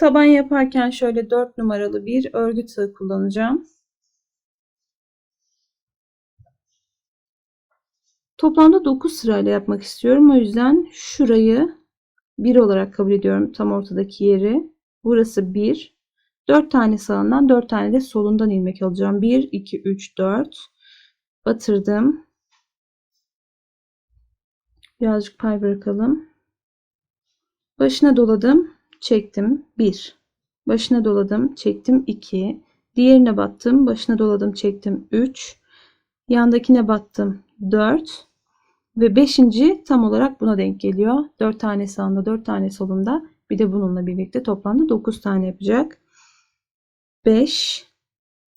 Taban yaparken şöyle 4 numaralı bir örgü tığı kullanacağım. Toplamda 9 sırayla yapmak istiyorum. O yüzden şurayı 1 olarak kabul ediyorum. Tam ortadaki yeri. Burası 1. 4 tane sağından 4 tane de solundan ilmek alacağım. 1, 2, 3, 4. Batırdım. Birazcık pay bırakalım. Başına doladım. Çektim. 1. Başına doladım. Çektim. 2. Diğerine battım. Başına doladım. Çektim. 3. Yandakine battım. 4. Ve 5. tam olarak buna denk geliyor. 4 tane sağında 4 tane solunda. Bir de bununla birlikte toplamda 9 tane yapacak. 5.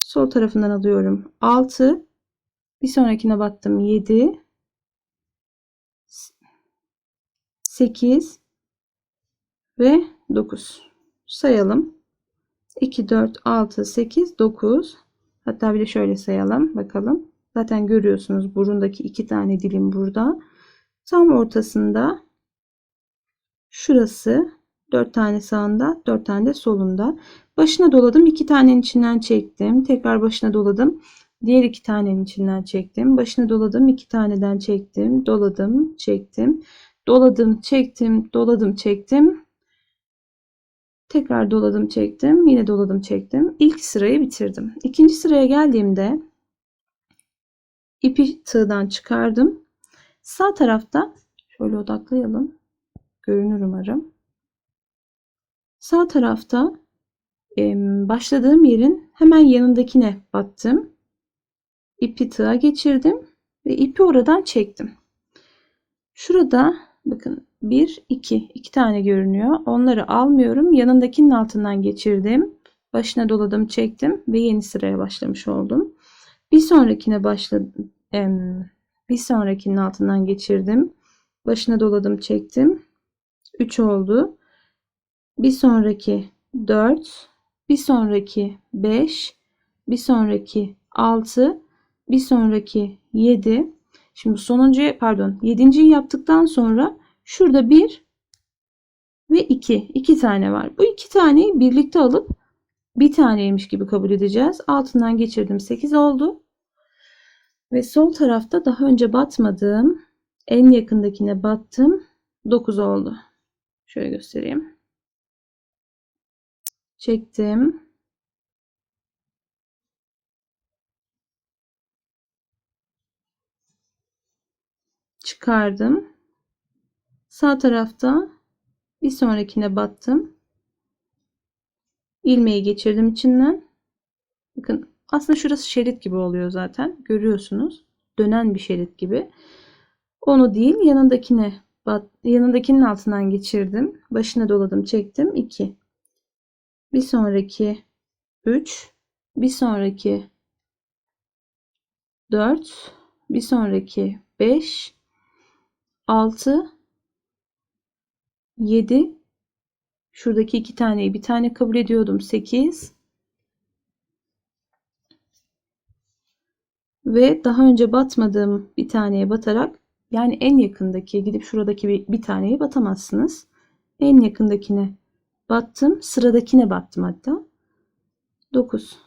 Sol tarafından alıyorum. 6. Bir sonrakine battım. 7. 8 ve 9. Sayalım. 2, 4, 6, 8, 9. Hatta bir de şöyle sayalım. Bakalım. Zaten görüyorsunuz burundaki iki tane dilim burada. Tam ortasında şurası 4 tane sağında 4 tane de solunda. Başına doladım. 2 tanenin içinden çektim. Tekrar başına doladım. Diğer iki tanenin içinden çektim. Başına doladım. 2 taneden çektim. Doladım. Çektim. Doladım. Çektim. Doladım. Çektim. Tekrar doladım. Çektim. Yine doladım. Çektim. İlk sırayı bitirdim. İkinci sıraya geldiğimde ipi tığdan çıkardım. Sağ tarafta şöyle odaklayalım. Görünür umarım. Sağ tarafta başladığım yerin hemen yanındakine battım. İpi tığa geçirdim ve ipi oradan çektim. Şurada bakın 1 2 2 tane görünüyor. Onları almıyorum. Yanındakinin altından geçirdim. Başına doladım, çektim ve yeni sıraya başlamış oldum. Bir sonrakine başladım. Bir sonrakinin altından geçirdim. Başına doladım, çektim. 3 oldu. Bir sonraki 4, bir sonraki 5, bir sonraki 6, bir sonraki 7. Şimdi sonuncu pardon 7. yaptıktan sonra şurada 1 ve 2. 2 tane var. Bu iki taneyi birlikte alıp bir taneymiş gibi kabul edeceğiz. Altından geçirdim 8 oldu. Ve sol tarafta daha önce batmadığım en yakındakine battım. 9 oldu. Şöyle göstereyim. Çektim. Çıkardım. Sağ tarafta bir sonrakine battım. ilmeği geçirdim içinden. Bakın aslında şurası şerit gibi oluyor zaten. Görüyorsunuz. Dönen bir şerit gibi. Onu değil yanındakine bat, yanındakinin altından geçirdim. Başına doladım çektim. 2. Bir sonraki 3. Bir sonraki 4. Bir sonraki 5. 6. 7. Şuradaki iki taneyi bir tane kabul ediyordum. 8. Ve daha önce batmadığım bir taneye batarak yani en yakındaki gidip şuradaki bir, bir taneyi batamazsınız. En yakındakine battım. Sıradakine battım hatta. 9.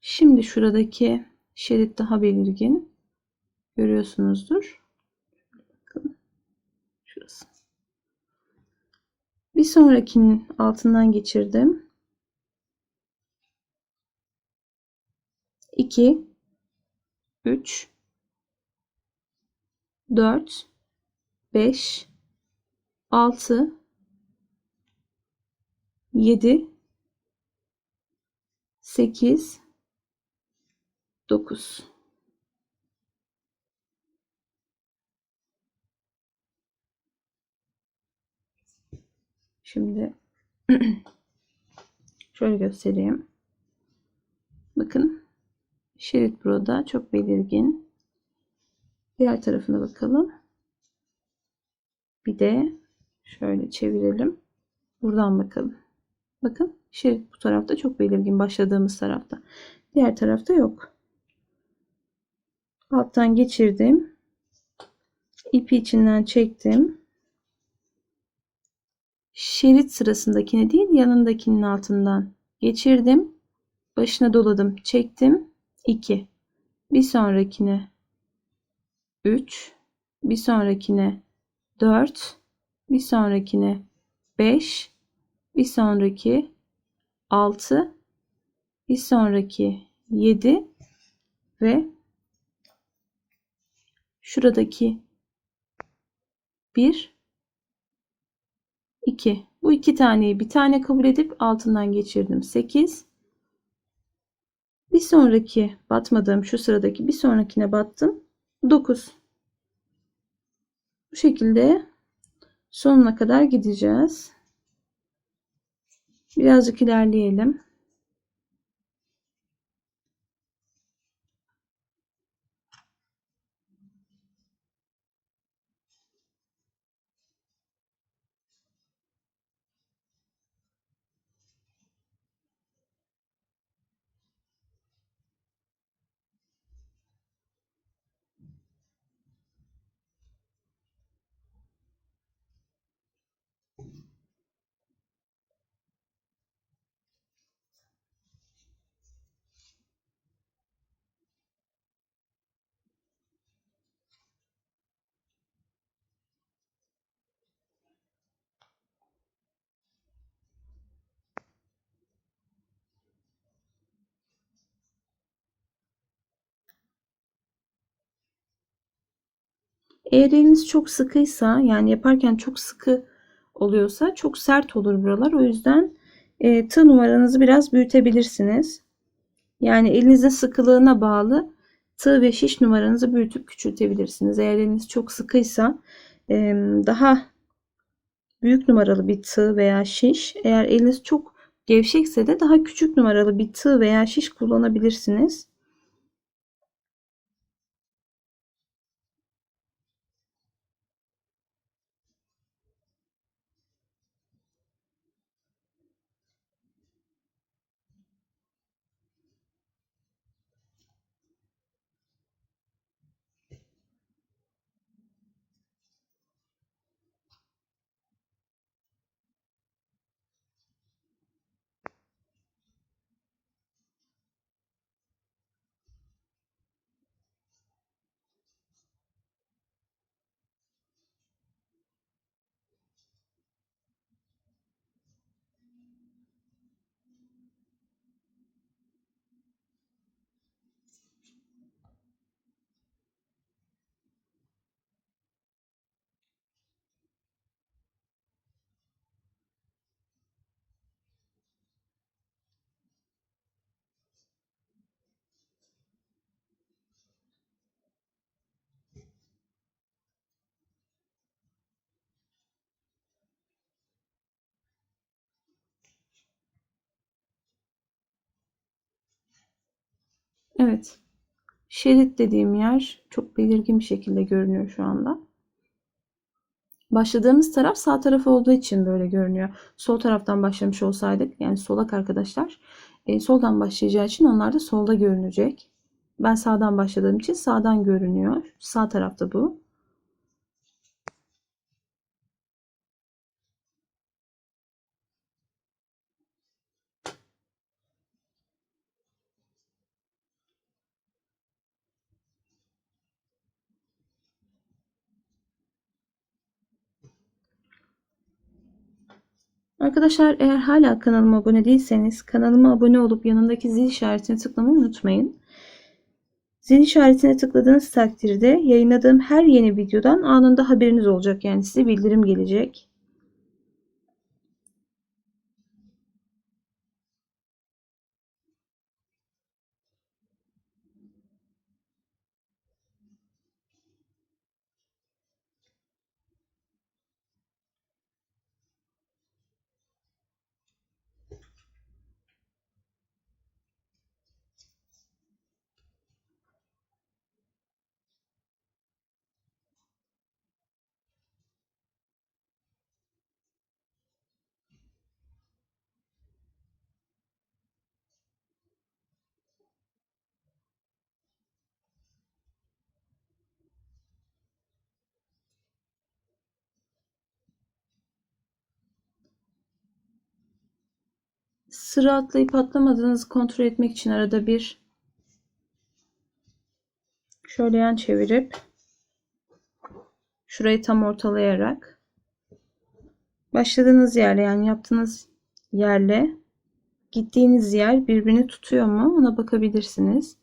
Şimdi şuradaki şerit daha belirgin. Görüyorsunuzdur. Bakın. Şurası. Bir sonrakinin altından geçirdim. 2 3 4 5 6 7 8 9 Şimdi şöyle göstereyim. Bakın Şerit burada çok belirgin. Diğer tarafına bakalım. Bir de şöyle çevirelim. Buradan bakalım. Bakın şerit bu tarafta çok belirgin başladığımız tarafta. Diğer tarafta yok. Alttan geçirdim. ipi içinden çektim. Şerit sırasındakini değil yanındakinin altından geçirdim. Başına doladım. Çektim. 2. Bir sonrakine 3. Bir sonrakine 4. Bir sonrakine 5. Bir sonraki 6. Bir sonraki 7 ve şuradaki 1 2 bu iki taneyi bir tane kabul edip altından geçirdim. 8 bir sonraki batmadığım şu sıradaki bir sonrakine battım. 9 bu şekilde sonuna kadar gideceğiz. Birazcık ilerleyelim Eğer eliniz çok sıkıysa yani yaparken çok sıkı oluyorsa çok sert olur buralar. O yüzden e, tığ numaranızı biraz büyütebilirsiniz. Yani elinizin sıkılığına bağlı tığ ve şiş numaranızı büyütüp küçültebilirsiniz. Eğer eliniz çok sıkıysa e, daha büyük numaralı bir tığ veya şiş. Eğer eliniz çok gevşekse de daha küçük numaralı bir tığ veya şiş kullanabilirsiniz. Evet. Şerit dediğim yer çok belirgin bir şekilde görünüyor şu anda. Başladığımız taraf sağ taraf olduğu için böyle görünüyor. Sol taraftan başlamış olsaydık yani solak arkadaşlar e, soldan başlayacağı için onlar da solda görünecek. Ben sağdan başladığım için sağdan görünüyor. Sağ tarafta bu. Arkadaşlar eğer hala kanalıma abone değilseniz kanalıma abone olup yanındaki zil işaretine tıklamayı unutmayın. Zil işaretine tıkladığınız takdirde yayınladığım her yeni videodan anında haberiniz olacak. Yani size bildirim gelecek. Sıra atlayıp atlamadığınızı kontrol etmek için arada bir şöyle yan çevirip şurayı tam ortalayarak başladığınız yerle yani yaptığınız yerle gittiğiniz yer birbirini tutuyor mu ona bakabilirsiniz.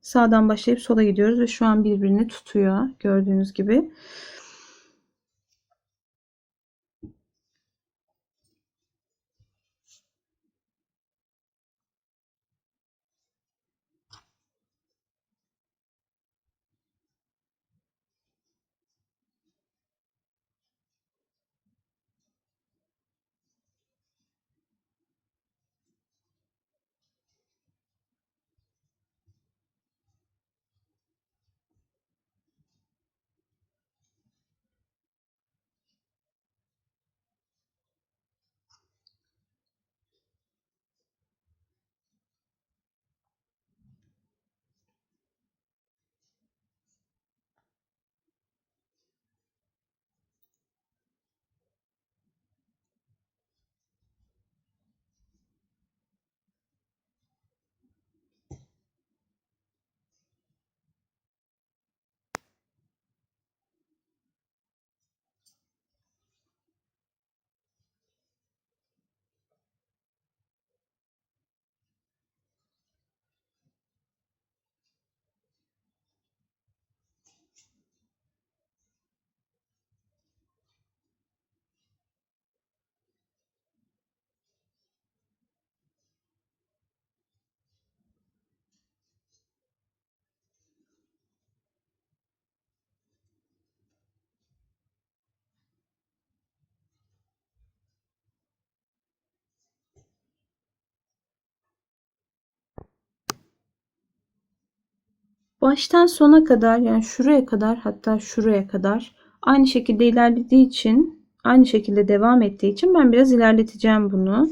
Sağdan başlayıp sola gidiyoruz ve şu an birbirini tutuyor gördüğünüz gibi. Baştan sona kadar yani şuraya kadar hatta şuraya kadar aynı şekilde ilerlediği için aynı şekilde devam ettiği için ben biraz ilerleteceğim bunu.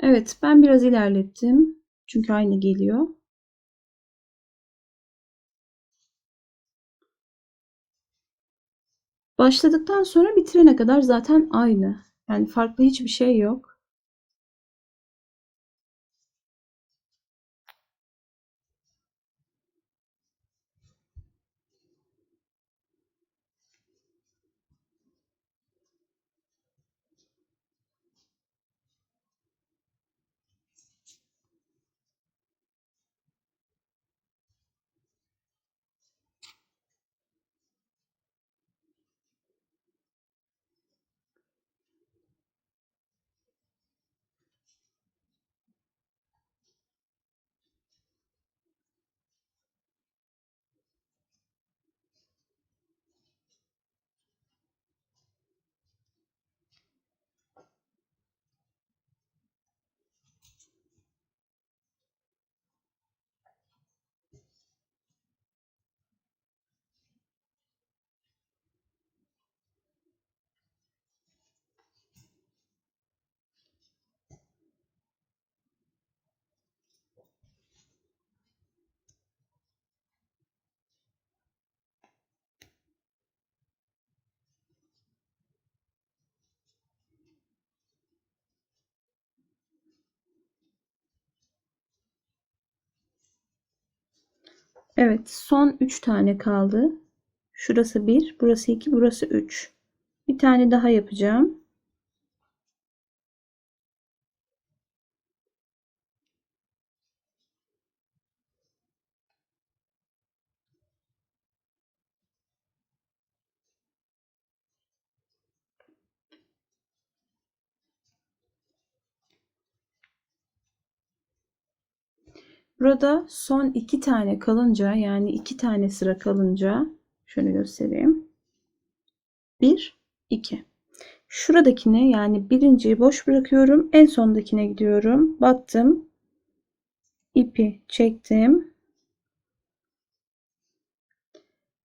Evet ben biraz ilerlettim. Çünkü aynı geliyor. Başladıktan sonra bitirene kadar zaten aynı. Yani farklı hiçbir şey yok. Evet, son 3 tane kaldı. Şurası 1, burası 2, burası 3. Bir tane daha yapacağım. Burada son iki tane kalınca yani iki tane sıra kalınca şöyle göstereyim. 1, 2. Şuradakine yani birinciyi boş bırakıyorum. En sondakine gidiyorum. Battım. ipi çektim.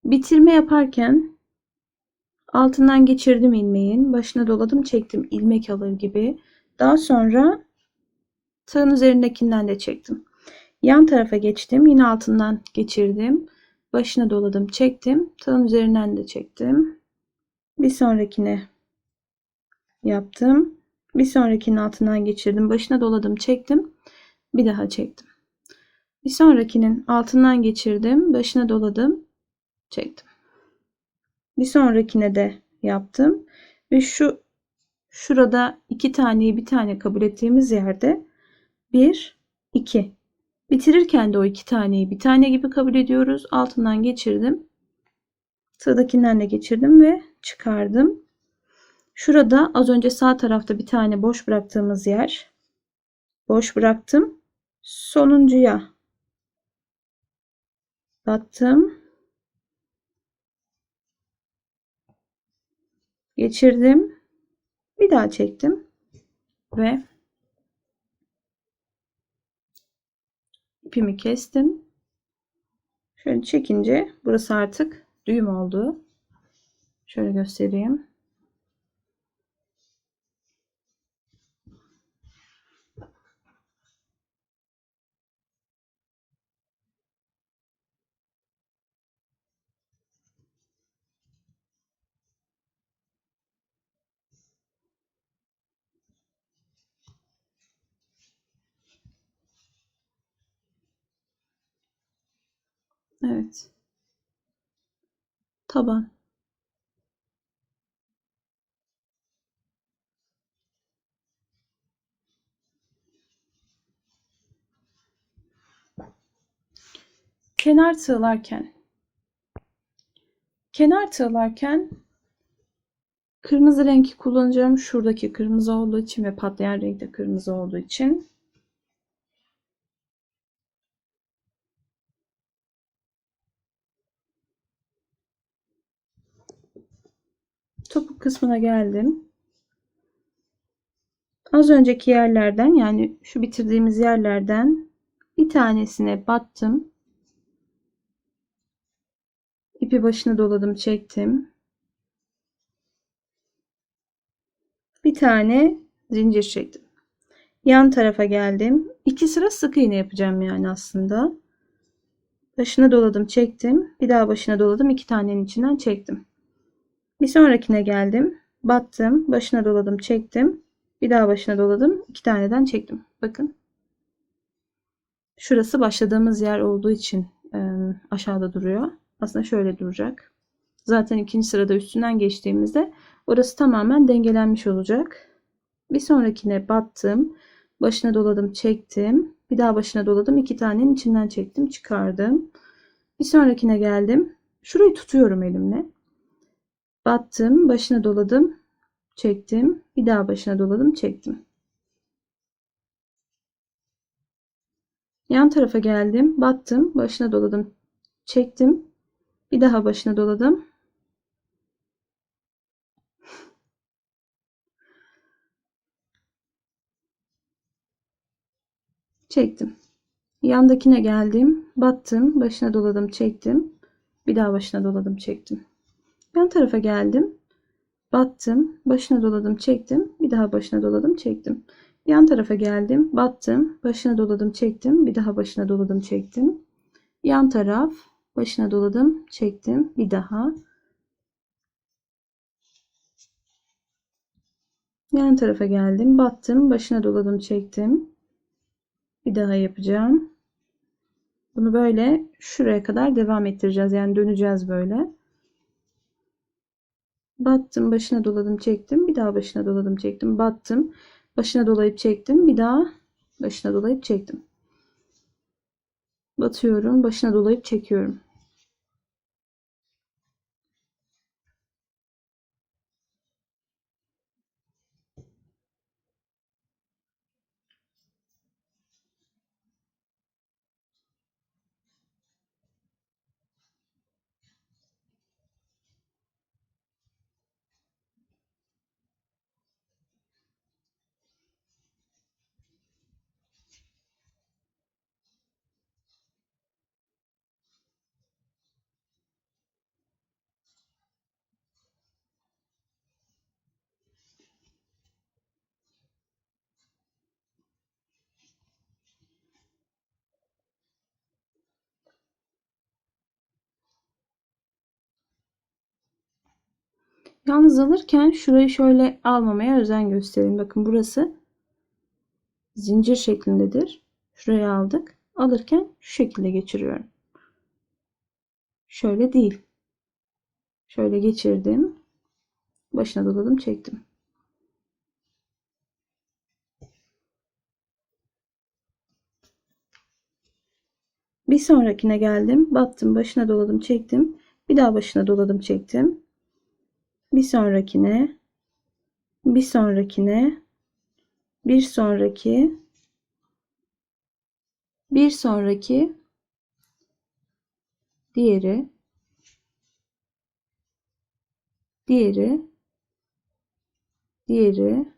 Bitirme yaparken altından geçirdim ilmeğin. Başına doladım çektim ilmek alır gibi. Daha sonra tığın üzerindekinden de çektim. Yan tarafa geçtim. Yine altından geçirdim. Başına doladım, çektim. Tığın üzerinden de çektim. Bir sonrakine yaptım. Bir sonrakinin altından geçirdim. Başına doladım, çektim. Bir daha çektim. Bir sonrakinin altından geçirdim. Başına doladım, çektim. Bir sonrakine de yaptım. Ve şu şurada iki taneyi bir tane kabul ettiğimiz yerde bir, iki. Bitirirken de o iki taneyi bir tane gibi kabul ediyoruz. Altından geçirdim. Sıradakinden de geçirdim ve çıkardım. Şurada az önce sağ tarafta bir tane boş bıraktığımız yer. Boş bıraktım. Sonuncuya battım. Geçirdim. Bir daha çektim. Ve ipimi kestim. Şöyle çekince burası artık düğüm oldu. Şöyle göstereyim. Evet. Taban. Kenar tığlarken kenar tığlarken kırmızı renki kullanacağım. Şuradaki kırmızı olduğu için ve patlayan renk de kırmızı olduğu için kısmına geldim. Az önceki yerlerden yani şu bitirdiğimiz yerlerden bir tanesine battım. İpi başına doladım, çektim. Bir tane zincir çektim. Yan tarafa geldim. İki sıra sık iğne yapacağım yani aslında. Başına doladım, çektim. Bir daha başına doladım, iki tanenin içinden çektim. Bir sonrakine geldim. Battım, başına doladım, çektim. Bir daha başına doladım, iki taneden çektim. Bakın. Şurası başladığımız yer olduğu için e, aşağıda duruyor. Aslında şöyle duracak. Zaten ikinci sırada üstünden geçtiğimizde orası tamamen dengelenmiş olacak. Bir sonrakine battım. Başına doladım, çektim. Bir daha başına doladım. iki tanenin içinden çektim, çıkardım. Bir sonrakine geldim. Şurayı tutuyorum elimle. Battım, başına doladım, çektim. Bir daha başına doladım, çektim. Yan tarafa geldim, battım, başına doladım, çektim. Bir daha başına doladım. Çektim. Yandakine geldim. Battım. Başına doladım. Çektim. Bir daha başına doladım. Çektim. Yan tarafa geldim. Battım. Başına doladım. Çektim. Bir daha başına doladım. Çektim. Yan tarafa geldim. Battım. Başına doladım. Çektim. Bir daha başına doladım. Çektim. Yan taraf. Başına doladım, çektim. Bir daha. Yan tarafa geldim, battım, başına doladım, çektim. Bir daha yapacağım. Bunu böyle şuraya kadar devam ettireceğiz. Yani döneceğiz böyle. Battım, başına doladım, çektim. Bir daha başına doladım, çektim. Battım, başına dolayıp çektim. Bir daha başına dolayıp çektim. Batıyorum, başına dolayıp çekiyorum. Yalnız alırken şurayı şöyle almamaya özen gösterin. Bakın burası zincir şeklindedir. Şuraya aldık. Alırken şu şekilde geçiriyorum. Şöyle değil. Şöyle geçirdim. Başına doladım, çektim. Bir sonrakine geldim. Battım, başına doladım, çektim. Bir daha başına doladım, çektim. Bir sonrakine, bir sonrakine, bir sonraki, bir sonraki, diğeri, diğeri, diğeri,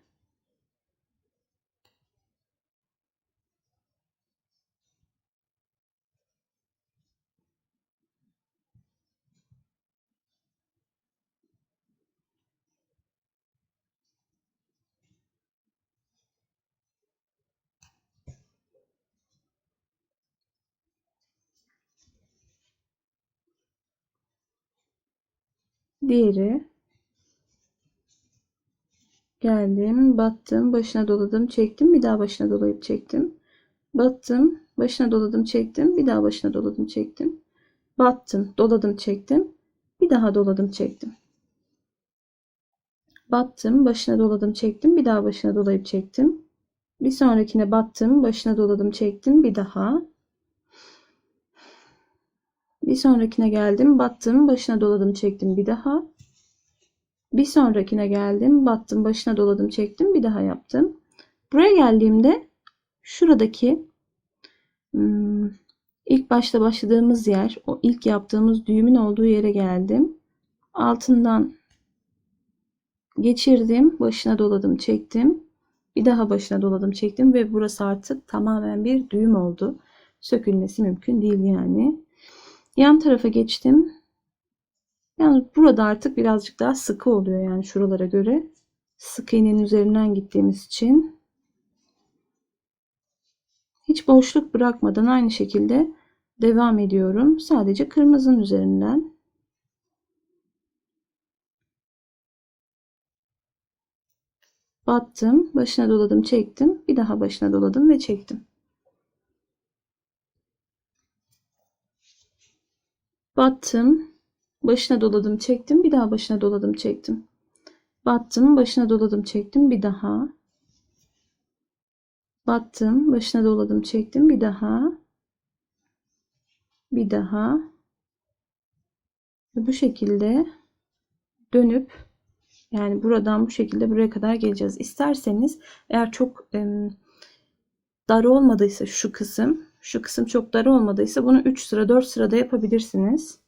diğeri, geldim, battım, başına doladım, çektim, bir daha başına dolayıp çektim. Battım, başına doladım, çektim, bir daha başına doladım, çektim. Battım, doladım, çektim, bir daha doladım, çektim. Battım, başına doladım, çektim, bir daha başına dolayıp çektim. Bir sonrakine battım, başına doladım, çektim, bir daha. Bir sonrakine geldim, battım, başına doladım, çektim, bir daha. Bir sonrakine geldim, battım, başına doladım, çektim, bir daha yaptım. Buraya geldiğimde şuradaki hmm, ilk başta başladığımız yer, o ilk yaptığımız düğümün olduğu yere geldim. Altından geçirdim, başına doladım, çektim. Bir daha başına doladım, çektim ve burası artık tamamen bir düğüm oldu. Sökülmesi mümkün değil yani. Yan tarafa geçtim. Yani burada artık birazcık daha sıkı oluyor yani şuralara göre. Sık iğnenin üzerinden gittiğimiz için. Hiç boşluk bırakmadan aynı şekilde devam ediyorum. Sadece kırmızının üzerinden. Battım, başına doladım, çektim. Bir daha başına doladım ve çektim. Battım, başına doladım, çektim. Bir daha başına doladım, çektim. Battım, başına doladım, çektim. Bir daha. Battım, başına doladım, çektim. Bir daha. Bir daha. Ve bu şekilde dönüp yani buradan bu şekilde buraya kadar geleceğiz. İsterseniz eğer çok e, dar olmadıysa şu kısım, şu kısım çok dar olmadıysa bunu 3 sıra 4 sırada yapabilirsiniz.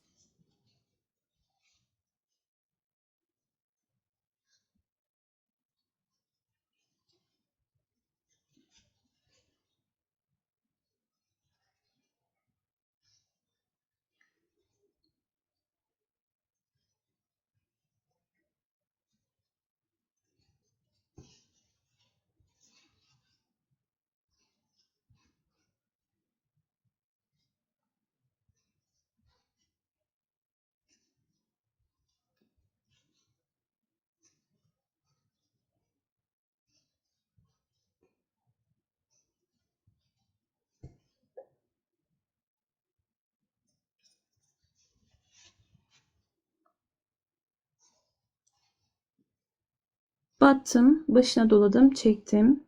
Battım, başına doladım, çektim.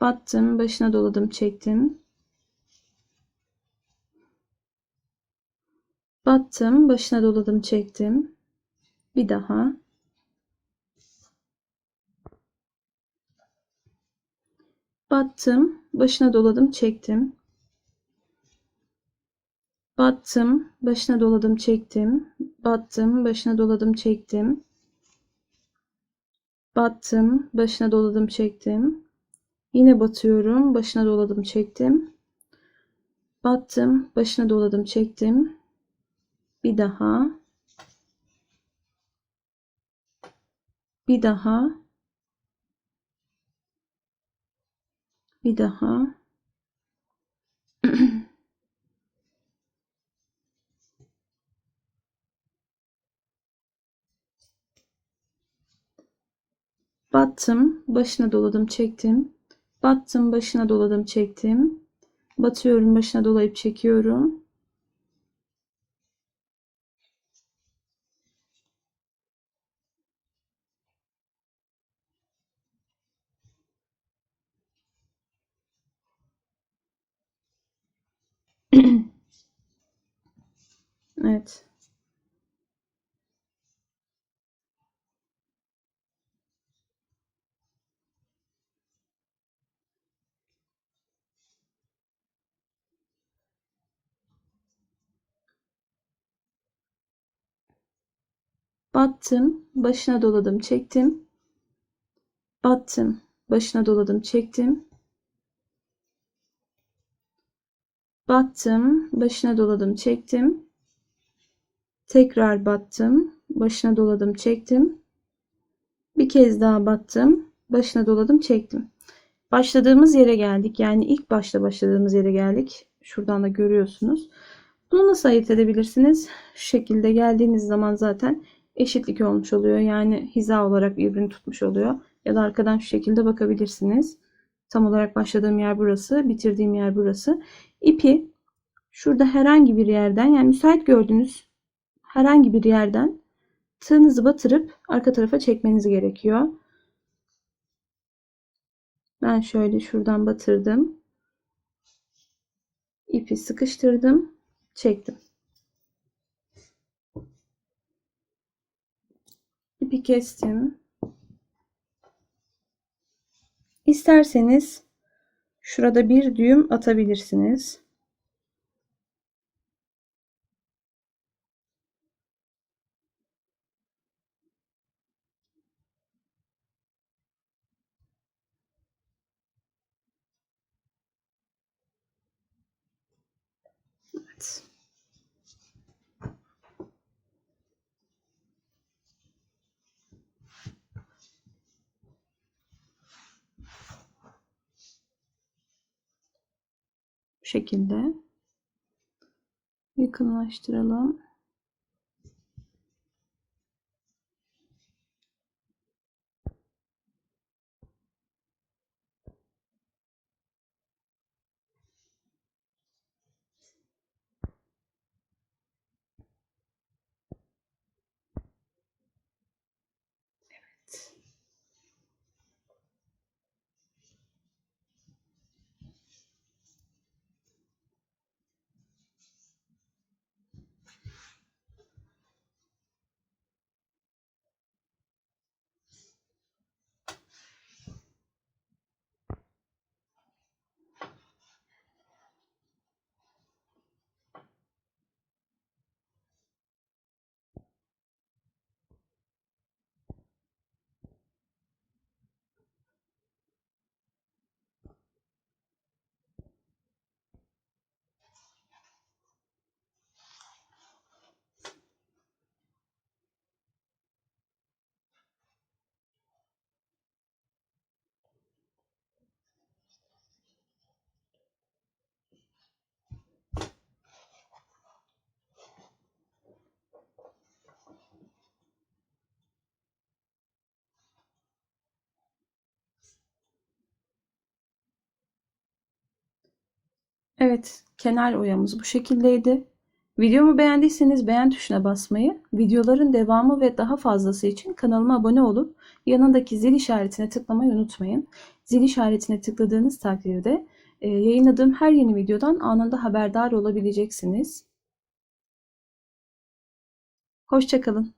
Battım, başına doladım, çektim. Battım, başına doladım, çektim. Bir daha. Battım, başına doladım, çektim. Battım, başına doladım, çektim. Battım, başına doladım, çektim. Battım, başına doladım, çektim. Yine batıyorum, başına doladım, çektim. Battım, başına doladım, çektim. Bir daha. Bir daha. Bir daha. Battım, başına doladım, çektim. Battım, başına doladım, çektim. Batıyorum, başına dolayıp çekiyorum. Evet. Battım, başına doladım, çektim. Battım, başına doladım, çektim. Battım, başına doladım, çektim. Tekrar battım, başına doladım, çektim. Bir kez daha battım, başına doladım, çektim. Başladığımız yere geldik. Yani ilk başta başladığımız yere geldik. Şuradan da görüyorsunuz. Bunu nasıl ayırt edebilirsiniz? Şu şekilde geldiğiniz zaman zaten eşitlik olmuş oluyor. Yani hiza olarak birbirini tutmuş oluyor. Ya da arkadan şu şekilde bakabilirsiniz. Tam olarak başladığım yer burası, bitirdiğim yer burası. İpi şurada herhangi bir yerden yani müsait gördüğünüz herhangi bir yerden tığınızı batırıp arka tarafa çekmeniz gerekiyor. Ben şöyle şuradan batırdım. İpi sıkıştırdım, çektim. İpi kestim. İsterseniz şurada bir düğüm atabilirsiniz. Şekilde yakınlaştıralım. Evet, kenar oyamız bu şekildeydi. Videomu beğendiyseniz beğen tuşuna basmayı, videoların devamı ve daha fazlası için kanalıma abone olup yanındaki zil işaretine tıklamayı unutmayın. Zil işaretine tıkladığınız takdirde e, yayınladığım her yeni videodan anında haberdar olabileceksiniz. Hoşçakalın.